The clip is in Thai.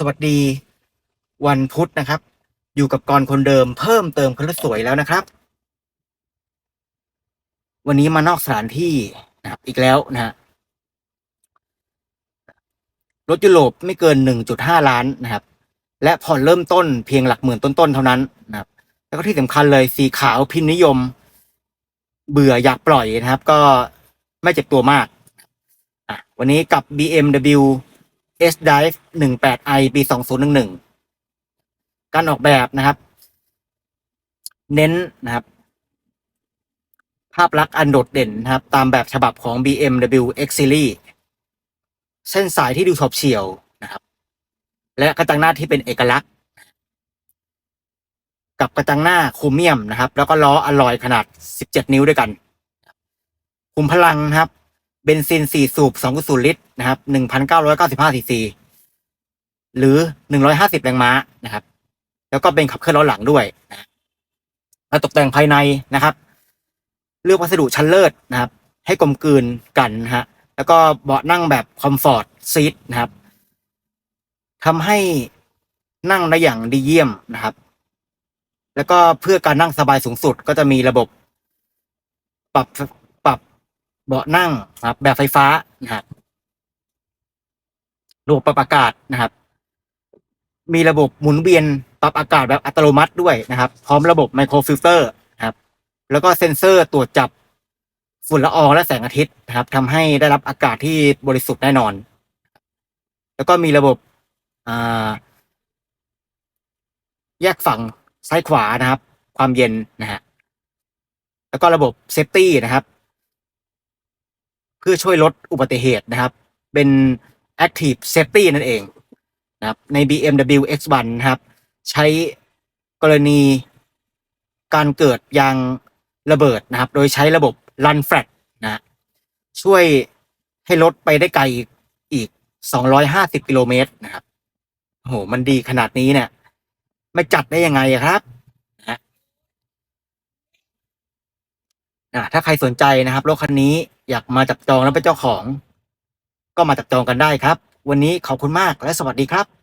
สวัสดี วันพุธนะครับ อยู่กับกรคนเดิมเพิ่มเติมคนละสวยแล้วนะครับ วันนี้มานอกสถานที่นะครับอีกแล้วนะฮะรถยุโรปไม่เกิน 1.5 ล้านนะครับ และผ่อนเริ่มต้นเพียงหลักหมื่นต้นๆเท่านั้นนะครับ แล้วก็ที่สำคัญเลยสีขาวพิมพ์นิยม เบื่ออยากปล่อยนะครับ ก็ไม่เจ็บตัวมากอะวันนี้กับ BMW S Dive 18i ปี 2011 การออกแบบนะครับ เน้นนะครับ ภาพลักษณ์อันโดดเด่นนะครับ ตามแบบฉบับของ BMW X Series เส้นสายที่ดูฉบเฉี่ยวนะครับ และกระจังหน้าที่เป็นเอกลักษณ์ กับกระจังหน้าครเมียมนะครับ แล้วก็ล้ออลลอยขนาด 17 นิ้วด้วยกัน คุมพลังนะครับ เบนซิน 4 สูบ 2.0 ลิตร นะครับ 1,995 ซีซี หรือ 150 แรงม้า นะครับ แล้วก็เป็นขับเคลื่อนล้อหลังด้วยนะแล้วตกแต่งภายในนะครับ เลือกวัสดุชั้นเลิศนะครับ ให้กลมกลืนกันนะฮะ แล้วก็เบาะนั่งแบบคอมฟอร์ตซีทนะครับทำให้นั่งได้อย่างดีเยี่ยมนะครับ แล้วก็เพื่อการนั่งสบายสูงสุดก็จะมีระบบ ปรับ เบาะนั่งนะครับ แบบไฟฟ้านะครับระบบปรับอากาศนะครับ มีระบบหมุนเวียนปรับอากาศแบบอัตโนมัติด้วยนะครับ พร้อมระบบไมโครฟิลเตอร์นะครับ แล้วก็เซ็นเซอร์ตรวจจับฝุ่นละอองและแสงอาทิตย์นะครับทำให้ได้รับอากาศที่บริสุทธิ์แน่นอน แล้วก็มีระบบแยกฝั่งซ้ายขวานะครับ ความเย็นนะฮะแล้วก็ระบบเซฟตี้นะครับ พื่อช่วยลดอุบัติเหตุนะครับ เป็น Active Safety นั่นเองนะครับใน BMW X1 นะครับ ใช้กรณีการเกิดยางระเบิดนะครับ โดยใช้ระบบ Run Flat นะช่วยให้รถไปได้ไกลอีก 250 กิโลเมตรนะครับโอ้โหมันดีขนาดนี้เนี่ยไม่จัดได้ยังไงครับนะฮะอะถ้าใครสนใจนะครับรถคันนี้ อยากมาจับจองแล้วเป็นเจ้าของ ก็มาจับจองกันได้ครับ วันนี้ขอบคุณมากและสวัสดีครับ